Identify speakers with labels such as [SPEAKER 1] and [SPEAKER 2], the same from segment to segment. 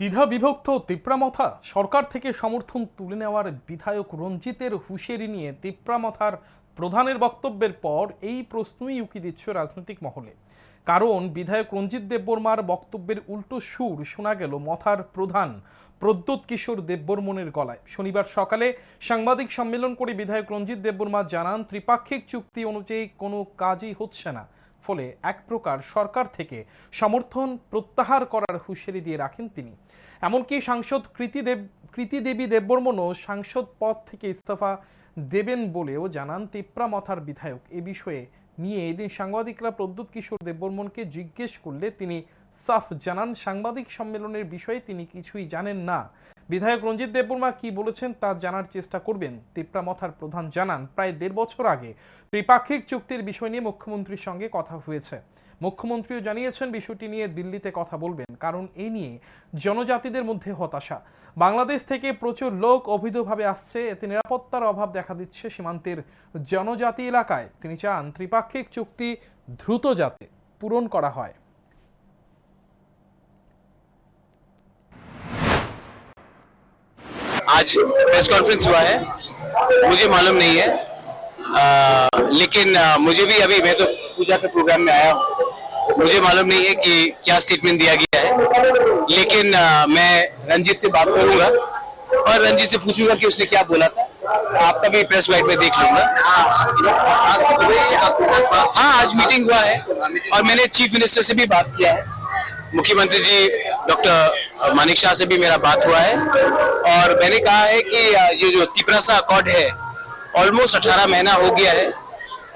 [SPEAKER 1] দ্বিধা বিভক্ত তিপ্রামথা। সরকার থেকে সমর্থন তুলে নেওয়ার বিধায়ক রঞ্জিতের হুঁশিয়ারি নিয়ে তিপ্রামথার প্রধানের বক্তব্যের পর এই প্রশ্নই উকি দিচ্ছে রাজনৈতিক মহলে। কারণ বিধায়ক রঞ্জিত দেববর্মার বক্তব্যের উল্টো সুর শোনা গেল মথার প্রধান প্রদ্যোৎ কিশোর দেববর্মনের গলায়। শনিবার সকালে সাংবাদিক সম্মেলন করে বিধায়ক রঞ্জিত দেববর্মা জানান, ত্রিপাক্ষিক চুক্তি অনুযায়ী কোনো কাজই হচ্ছে না। ফলে এক প্রকার সরকার থেকে সমর্থন প্রত্যাহার করার হুঁশিয়ারি দিয়ে রাখেন তিনি। এমনকি সাংসদ কৃতিদেব, কৃতিদেবী কৃতি দেবী দেববর্মনও সাংসদ পদ থেকে ইস্তফা দেবেন বলেও জানান তিপ্রামথার বিধায়ক। এ বিষয়ে নিয়ে এদিন সাংবাদিকরা প্রদ্যুৎ কিশোর দেববর্মনকে জিজ্ঞেস করলে তিনি, সাফ জানান, সাংবাদিক সম্মেলনের বিষয়ে তিনি কিছুই জানেন না। বিধায়ক রঞ্জিত দেববর্মা কি বলেছেন তা জানার চেষ্টা করবেন। তিপ্রামথার প্রধান জানান, প্রায় দেড় বছর আগে ত্রিপাক্ষিক চুক্তির বিষয় নিয়ে মুখ্যমন্ত্রীর সঙ্গে কথা হয়েছে। মুখ্যমন্ত্রীও জানিয়েছেন বিষয়টি নিয়ে দিল্লিতে কথা বলবেন। কারণ এ নিয়ে জনজাতিদের মধ্যে হতাশা বাংলাদেশ থেকে প্রচুর লোক অবৈধভাবে আসছে এতে নিরাপত্তার অভাব দেখা দিচ্ছে সীমান্তের জনজাতি এলাকায় তিনি চান ত্রিপাক্ষিক চুক্তি দ্রুত যাতে পূরণ করা হয়
[SPEAKER 2] आज प्रेस कॉन्फ्रेंस हुआ है मुझे मालूम नहीं है आ, लेकिन आ, मुझे भी अभी मैं तो पूजा के प्रोग्राम में आया हूँ मुझे मालूम नहीं है कि क्या स्टेटमेंट दिया गया है लेकिन आ, मैं रंजीत से बात करूँगा और रंजीत से पूछूँगा कि उसने क्या बोला था। आपका भी प्रेस वाइट में देख लूँगा। हाँ आज मीटिंग हुआ है और मैंने चीफ मिनिस्टर से भी बात किया है। मुख्यमंत्री जी डॉक्टर मानिक शाह से भी मेरा बात हुआ है। और मैंने कहा है कि ये जो तिपरासा अकॉर्ड है ऑलमोस्ट 18 महीना हो गया है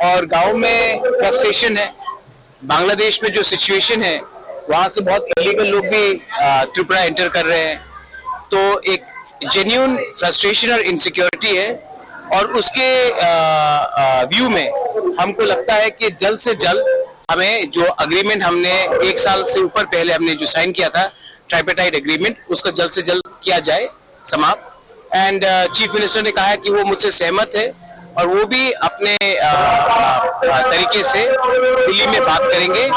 [SPEAKER 2] और गाँव में फ्रस्ट्रेशन है। बांग्लादेश में जो सिचुएशन है, वहाँ से बहुत इलीगल लोग भी त्रिपुरा एंटर कर रहे हैं। तो एक जेन्यून फ्रस्ट्रेशन और इनसिक्योरिटी है और उसके व्यू में हमको लगता है कि जल्द से जल्द हमें जो अग्रीमेंट हमने एक साल से ऊपर पहले हमने जो साइन किया था ट्राइपेटाइड एग्रीमेंट उसका जल्द से जल्द किया जाए, समाप्त। एंड चीफ मिनिस्टर ने कहा है कि वो मुझसे सहमत है। और वो भी अपने तरीके से दिल्ली में बात करेंगे।